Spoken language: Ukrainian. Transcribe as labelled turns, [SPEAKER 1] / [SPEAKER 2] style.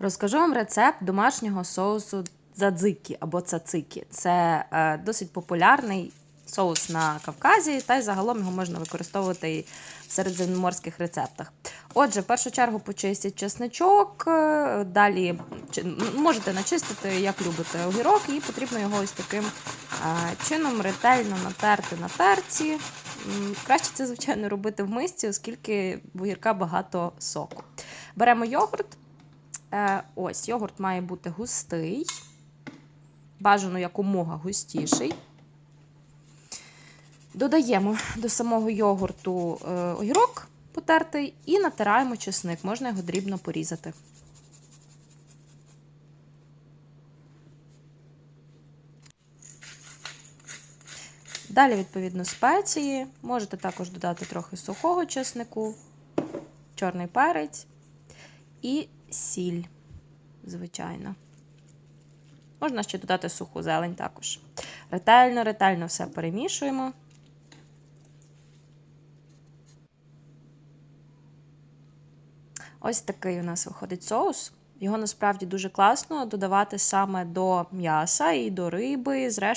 [SPEAKER 1] Розкажу вам рецепт домашнього соусу дзадзики або цацики. Це е, досить популярний соус на Кавказі, та й загалом його можна використовувати і в середземноморських рецептах. Отже, в першу чергу почистіть чесничок, е, далі можете начистити, як любите, огірок, і потрібно його ось таким е, чином ретельно натерти на терці. Краще це, звичайно, робити в мисці, оскільки в огірка багато соку. Беремо йогурт. Е, ось, йогурт має бути густий, бажано якомога густіший. Додаємо до самого йогурту е, огірок потертий і натираємо чесник. Можна його дрібно порізати. Далі, відповідно, спеції. Можете також додати трохи сухого чеснику, чорний перець і сіль, звичайно. Можна ще додати суху зелень також. Ретельно, ретельно все перемішуємо. Ось такий у нас виходить соус. Його насправді дуже класно додавати саме до м'яса і до риби. Зрештою,